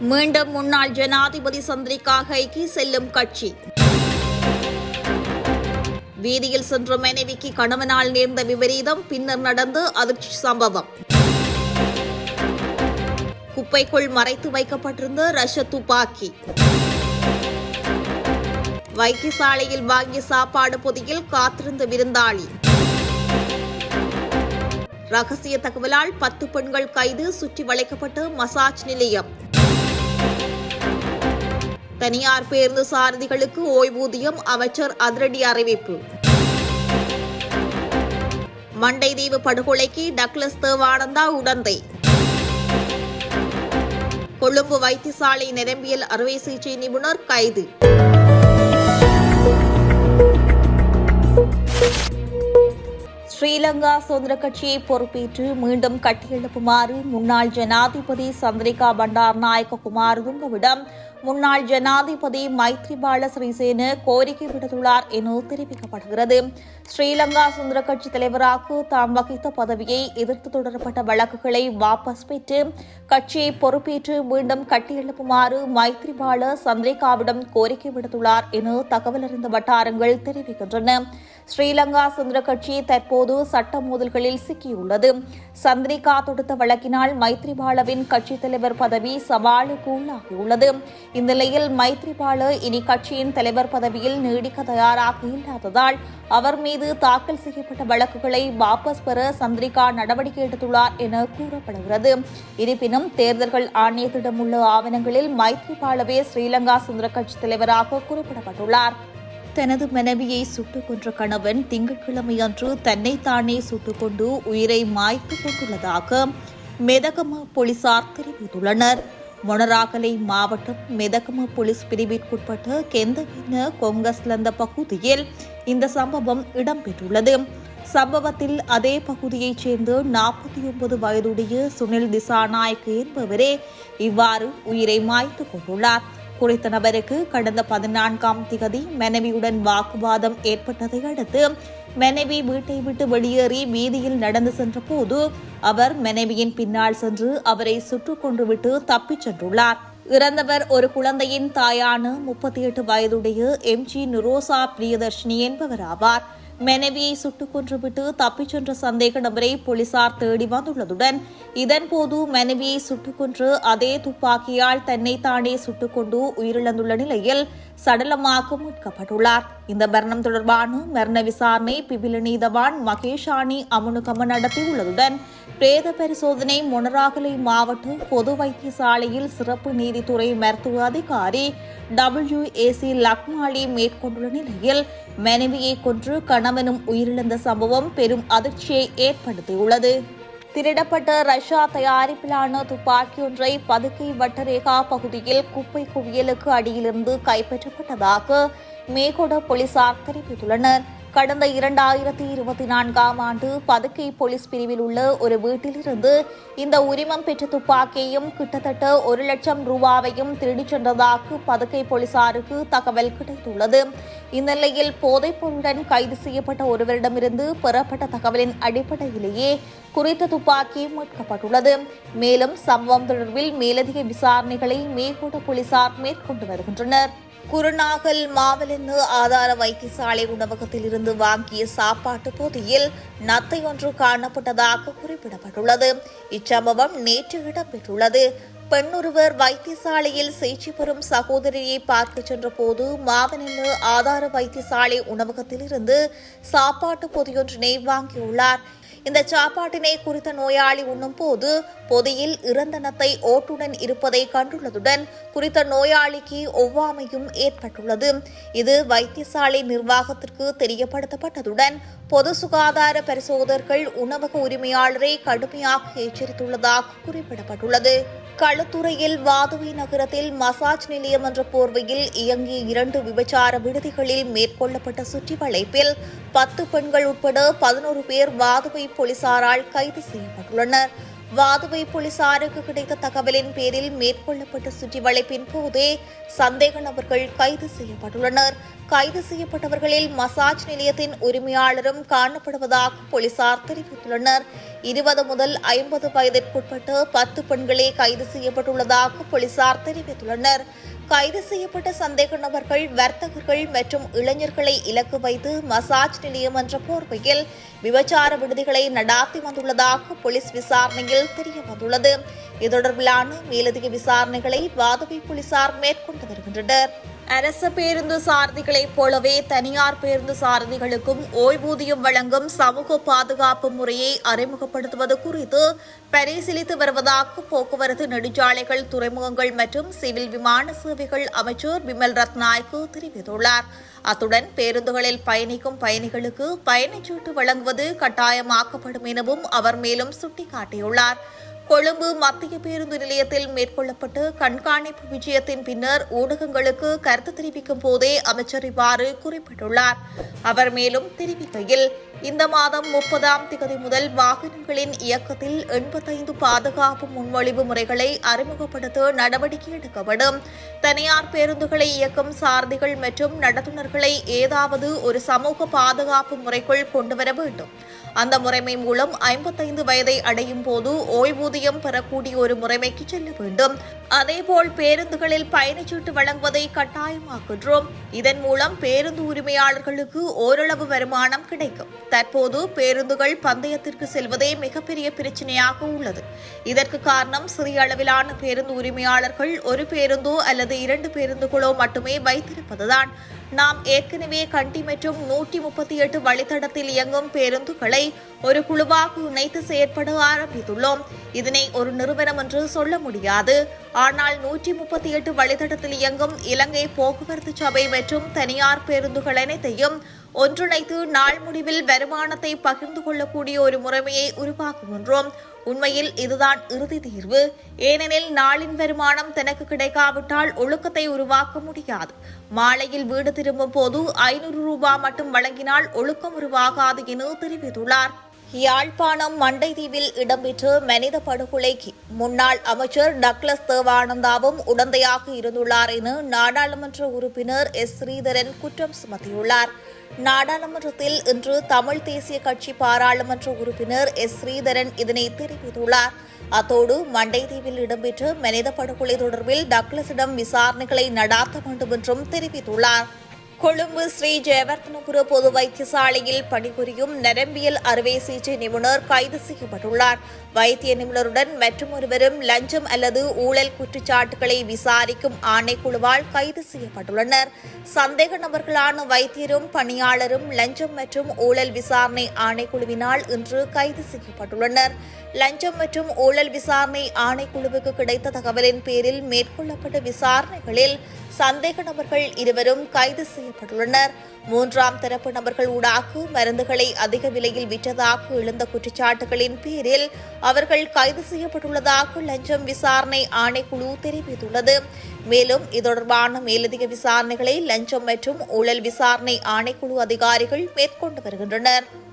மீண்டும் முன்னாள் ஜனாதிபதி சந்திரிகாகைக்கு செல்லும் கட்சி. வீதியில் சென்ற மனைவிக்கு கணவனால் நேர்ந்த விபரீதம் பின்னர் நடந்து அதிர்ச்சி சம்பவம். குப்பைக்குள் மறைத்து வைக்கப்பட்டிருந்த ரஷ துப்பாக்கி. வைத்தியசாலையில் வாங்கிய சாப்பாடு பொதியில் காத்திருந்த விருந்தாளி. ரகசிய தகவலால் பத்து பெண்கள் கைது சுற்றி வளைக்கப்பட்டு மசாஜ் நிலையம். தனியார் பேருந்து சாரதிகளுக்கு ஓய்வூதியம் அமைச்சர் அதிரடி அறிவிப்பு. மண்டைதீவு படுகொலைக்கு டக்ளஸ் தேவானந்தா உடந்தை. கொழும்பு வைத்தியசாலை நரம்பியல் அறுவை சிகிச்சை நிபுணர் கைது. ஸ்ரீலங்கா சுதந்திர கட்சியை பொறுப்பேற்று மீண்டும் கட்டியெழுப்புமாறு முன்னாள் ஜனாதிபதி சந்திரிகா பண்டார் நாயக்க குமாரதுங்கவிடம் முன்னாள் ஜனாதிபதி மைத்ரிபால சிறிசேன கோரிக்கை விடுத்துள்ளார் என தெரிவிக்கப்படுகிறது. ஸ்ரீலங்கா சுதந்திர கட்சி தலைவராக தாம் வகித்த பதவியை எதிர்த்து தொடரப்பட்ட வழக்குகளை வாபஸ் பெற்று கட்சியை பொறுப்பேற்று மீண்டும் கட்டியெழுப்புமாறு மைத்ரிபால சந்திரிகாவிடம் கோரிக்கை விடுத்துள்ளார் என தகவல் அறிந்த வட்டாரங்கள் தெரிவிக்கின்றன. ஸ்ரீலங்கா சுதந்திர கட்சி தற்போது சட்ட மோதல்களில் சிக்கியுள்ளது. சந்திரிகா தொடுத்த வழக்கினால் மைத்ரிபாலவின் கட்சித் தலைவர் பதவி சவாலுக்கு உள்ளாகியுள்ளது. இந்நிலையில் மைத்ரிபால இனி கட்சியின் தலைவர் பதவியில் நீடிக்க தயாராக இல்லாததால் அவர் மீது தாக்கல் செய்யப்பட்ட வழக்குகளை வாபஸ் பெற சந்திரிகா நடவடிக்கை எடுத்துள்ளார் என கூறப்படுகிறது. இருப்பினும் தேர்தல்கள் ஆணையத்திடம் உள்ள ஆவணங்களில் மைத்ரிபாலவே ஸ்ரீலங்கா சுந்தர கட்சி தலைவராக குறிப்பிடப்பட்டுள்ளார். தனது மனைவியை சுட்டுக் கொன்ற கணவன் திங்கட்கிழமை அன்று தன்னைத்தானே சுட்டுக்கொண்டு உயிரை மாய்த்து கொண்டுள்ளதாக மெதகம போலீசார் தெரிவித்துள்ளனர். மொனராகலை மாவட்டம் மெதகம போலீஸ் பிரிவிற்குட்பட்ட கெந்தவின கொங்கஸ்லந்த பகுதியில் இந்த சம்பவம் இடம்பெற்றுள்ளது. சம்பவத்தில் அதே பகுதியைச் சேர்ந்த நாற்பத்தி ஒன்பது வயதுடைய சுனில் திசாநாயக் என்பவரே இவ்வாறு உயிரை மாய்த்து கொண்டுள்ளார். குறித்த நபருக்கு கடந்த பதினான்காம் திகதி மனைவியுடன் வாக்குவாதம் ஏற்பட்டதை அடுத்து மனைவி வீட்டை விட்டு வெளியேறி வீதியில் நடந்து சென்ற போது அவர் மனைவியின் பின்னால் சென்று அவரை சுட்டுக் கொன்றுவிட்டு தப்பிச் சென்றுள்ளார். இறந்தவர் ஒரு குழந்தையின் தாயான முப்பத்தி எட்டு வயதுடைய எம் ஜி நுரோசா பிரியதர்ஷினி என்பவர் ஆவார். மனைவியை சுட்டுக் கொன்றுவிட்டு தப்பிச் சென்ற சந்தேக நபரை போலீசார் தேடி வந்துள்ளதுடன் இதன்போது மனைவியை சுட்டுக் கொன்று அதே துப்பாக்கியால் தன்னைத்தானே சுட்டுக் கொண்டு உயிரிழந்துள்ள நிலையில் சடலமாக மீட்கப்பட்டுள்ளார் இந்த மரணம் தொடர்பான மரண விசாரணை பிபில நீதவான் மகேஷாணி அமுனுகம நடத்தியுள்ளதுடன் பிரேத பரிசோதனை மொனராகலை மாவட்ட பொது வைத்தியசாலையில் சிறப்பு நீதித்துறை மருத்துவ அதிகாரி டபிள்யூ ஏசி லக்மாலி மேற்கொண்டுள்ள நிலையில் மனைவியை கொன்று கணவனும் உயிரிழந்த சம்பவம் பெரும் அதிர்ச்சியை ஏற்படுத்தியுள்ளது. திருடப்பட்ட ரஷ்யா தயாரிப்பிலான துப்பாக்கி ஒன்றை பதுக்கை வட்டரேகா பகுதியில் குப்பை குவியலுக்கு அடியிலிருந்து கைப்பற்றப்பட்டதாக மேகொட போலீசார் தெரிவித்துள்ளனர். கடந்த இரண்டாயிரத்தி இருபத்தி நான்காம் ஆண்டு பதுக்கை போலீஸ் பிரிவில் உள்ள ஒரு வீட்டிலிருந்து இந்த உரிமம் பெற்ற துப்பாக்கியையும் கிட்டத்தட்ட ஒரு லட்சம் ரூபாவையும் திருடிச் சென்றதாக பதுக்கை போலீசாருக்கு தகவல் கிடைத்துள்ளது. இந்நிலையில் போதைப் பொருளுடன் கைது செய்யப்பட்ட ஒருவரிடமிருந்து பெறப்பட்ட தகவலின் அடிப்படையிலேயே குறித்த துப்பாக்கி மீட்கப்பட்டுள்ளது. மேலும் சம்பவம் தொடர்பில் மேலதிக விசாரணைகளை மேற்கொண்ட போலீசார் மேற்கொண்டு வருகின்றனர். குருநாகல் மாவலன்னு ஆதார வைத்தியசாலை உணவகத்தில் இருந்து வாங்கிய சாப்பாட்டு போதியில் நத்தை ஒன்று காணப்பட்டதாக குறிப்பிடப்பட்டுள்ளது. இச்சம்பவம் நேற்று இடம்பெற்றுள்ளது. பெண்ணொருவர் வைத்தியசாலையில் சிகிச்சை பெறும் சகோதரியை பார்க்க சென்றபோது மாவனன்னு ஆதார வைத்தியசாலை உணவகத்தில் இருந்து சாப்பாட்டு பொதியொன்றினை வாங்கியுள்ளார். இந்த சாப்பாட்டினை குறித்த நோயாளி உண்ணும் போது பொதியில் இறந்தனத்தை ஓட்டுடன் இருப்பதை கண்டுள்ளதுடன் குறித்த நோயாளிக்கு ஒவ்வாமையும் ஏற்பட்டுள்ளது. இது வைத்தியசாலை நிர்வாகத்திற்கு தெரியப்படுத்தப்பட்டதுடன் பொது சுகாதார பரிசோதகர்கள் உணவக உரிமையாளரை கடுமையாக எச்சரித்துள்ளதாக குறிப்பிடப்பட்டுள்ளது. களுத்துறையில் வாதுவை நகரத்தில் மசாஜ் நிலையம் என்ற போர்வையில் இயங்கிய இரண்டு விபச்சார விடுதிகளில் மேற்கொள்ளப்பட்ட சுற்றி வளைப்பில் பத்து பெண்கள் உட்பட பதினோரு பேர் வாதுவை போலீசாரால் கைது செய்யப்பட்டுள்ளனர். வாதுவை போலீசாருக்கு கிடைத்த தகவலின் பேரில் மேற்கொள்ளப்பட்ட சுற்றிவளைப்பின் போதே சந்தேக நபர்கள் கைது செய்யப்பட்டுள்ளனர். கைது செய்யப்பட்டவர்களில் மசாஜ் நிலையத்தின் உரிமையாளரும் காணப்படுவதாக போலீசார் தெரிவித்துள்ளனர். இருபது முதல் ஐம்பது வயதிற்குட்பட்ட பத்து பெண்களே கைது செய்யப்பட்டுள்ளதாக போலீசார் தெரிவித்துள்ளனர். கைது செய்யப்பட்ட சந்தேக நபர்கள் வர்த்தகர்கள் மற்றும் இளைஞர்களை இலக்கு வைத்து மசாஜ் நிலையம் என்ற போர்வையில் விபச்சார விடுதிகளை நடாத்தி வந்துள்ளதாக போலீஸ் விசாரணையில் தெரியவந்துள்ளது. இது தொடர்பிலான மேலதிக விசாரணைகளை வாதவி போலீசார் மேற்கொண்டு வருகின்றனர். அரசு பேருந்து சாரதிகளைப் போலவே தனியார் பேருந்து சாரதிகளுக்கும் ஓய்வூதியம் வழங்கும் சமூக பாதுகாப்பு முறையை அறிமுகப்படுத்துவது குறித்து பரிசீலித்து வருவதாக போக்குவரத்து நெடுஞ்சாலைகள் துறைமுகங்கள் மற்றும் சிவில் விமான சேவைகள் அமைச்சர் பிமல் ரத்நாயக்கு தெரிவித்துள்ளார். அத்துடன் பேருந்துகளில் பயணிக்கும் பயணிகளுக்கு பயணச்சீட்டு வழங்குவது கட்டாயமாக்கப்படும் எனவும் அவர் மேலும் சுட்டிக்காட்டியுள்ளார். கொழும்பு மத்திய பேருந்து நிலையத்தில் மேற்கொள்ளப்பட்ட கண்காணிப்பு விஜயத்தின் பின்னர் ஊடகங்களுக்கு கருத்து தெரிவிக்கும் போதே அமைச்சர் இவ்வாறு குறிப்பிட்டுள்ளார். அவர் மேலும் தெரிவிக்கையில் இந்த மாதம் முப்பதாம் திகதி முதல் வாகனங்களின் இயக்கத்தில் எண்பத்தைந்து பாதுகாப்பு முன்மொழிவு முறைகளை அறிமுகப்படுத்த நடவடிக்கை எடுக்கப்படும். தனியார் பேருந்துகளை இயக்கும் சாரதிகள் மற்றும் நடத்துனர்களை ஏதாவது ஒரு சமூக பாதுகாப்பு முறைக்குள் கொண்டுவர வேண்டும். அந்த முறைமை மூலம் ஐம்பத்தைந்து வயதை அடையும் போது ஓய்வூதியம் பெறக்கூடிய ஒரு முறைமைக்கு செல்ல வேண்டும். அதேபோல் பேருந்துகளில் பயணச்சீட்டு வழங்குவதை கட்டாயமாக்குகிறோம். இதன் மூலம் பேருந்து உரிமையாளர்களுக்கு ஓரளவு வருமானம் கிடைக்கும். தற்போது பேருந்துகள் பந்தயத்திற்கு செல்வதே மிகப்பெரிய பிரச்சனையாக உள்ளது. இதற்கு காரணம் சிறிய அளவிலான பேருந்து உரிமையாளர்கள் ஒரு பேருந்தோ அல்லது இரண்டு பேருந்துகளோ மட்டுமே வைத்திருப்பதுதான். நாம் ஏற்கனவே கண்டி மற்றும் நூற்றி முப்பத்தி எட்டு வழித்தடத்தில் இயங்கும் பேருந்துகளை ஒரு குழுவாக இணைத்து செயற்பட ஆரம்பித்துள்ளோம். இதனை ஒரு நிறுவனம் என்று சொல்ல முடியாது. ஆனால் நூற்றி முப்பத்தி எட்டு வழித்தடத்தில் இயங்கும் இலங்கை போக்குவரத்து சபை மற்றும் தனியார் பேருந்துகள் அனைத்தையும் ஒன்றிணைத்து நாள் முடிவில் வருமானத்தை பகிர்ந்து கொள்ளக்கூடிய ஒரு முறைமையை உருவாக்குகின்றோம் உண்மையில் இதுதான் இறுதி தீர்வு. ஏனெனில் நாளின் வருமானம் தனக்கு கிடைக்காவிட்டால் ஒழுக்கத்தை உருவாக்க முடியாது. மாலையில் வீடு திரும்பும் போது ஐநூறு ரூபாய் மட்டும் வழங்கினால் ஒழுக்கம் உருவாகாது என தெரிவித்துள்ளார். யாழ்ப்பாணம் மண்டைதீவில் இடம்பெற்ற மனித படுகொலைக்கு முன்னாள் அமைச்சர் டக்ளஸ் தேவானந்தாவும் உடந்தையாக இருந்துள்ளார் என நாடாளுமன்ற உறுப்பினர் எஸ். ஸ்ரீதரன் குற்றம் சுமத்தியுள்ளார். நாடாளுமன்றத்தில் இன்று தமிழ் தேசிய கட்சி பாராளுமன்ற உறுப்பினர் எஸ். ஸ்ரீதரன் இதனை தெரிவித்துள்ளார். அத்தோடு மண்டைதீவில் இடம்பெற்ற மனித படுகொலை தொடர்பில் டக்ளஸிடம் விசாரணைகளை நடாத்த வேண்டும் என்றும் தெரிவித்துள்ளார். கொழும்பு ஸ்ரீ ஜெயவர்தனபுர பொது வைத்தியசாலையில் பணிபுரியும் நரம்பியல் அறுவை சிகிச்சை நிபுணர் கைது செய்யப்பட்டுள்ளார். வைத்திய நிபுணருடன் மற்றொருவரும் லஞ்சம் அல்லது ஊழல் குற்றச்சாட்டுகளை விசாரிக்கும் ஆணைக்குழுவால் கைது செய்யப்பட்டுள்ளனர். சந்தேக நபர்களான வைத்தியரும் பணியாளரும் லஞ்சம் மற்றும் ஊழல் விசாரணை ஆணைக்குழுவினால் இன்று கைது செய்யப்பட்டுள்ளனர். லஞ்சம் மற்றும் ஊழல் விசாரணை ஆணைக்குழுவுக்கு கிடைத்த தகவலின் பேரில் மேற்கொள்ளப்பட்ட விசாரணைகளில் சந்தேக நபர்கள் இருவரும் கைது செய்யப்பட்டுள்ளனர். மூன்றாம் தரப்பு நபர்கள் ஊடாக மருந்துகளை அதிக விலையில் விற்றதாக எழுந்த குற்றச்சாட்டுகளின் பேரில் அவர்கள் கைது செய்யப்பட்டுள்ளதாக லஞ்சம் விசாரணை ஆணைக்குழு தெரிவித்துள்ளது. மேலும் இது தொடர்பான மேலதிக விசாரணைகளை லஞ்சம் மற்றும் ஊழல் விசாரணை ஆணைக்குழு அதிகாரிகள் மேற்கொண்டு வருகின்றனர்.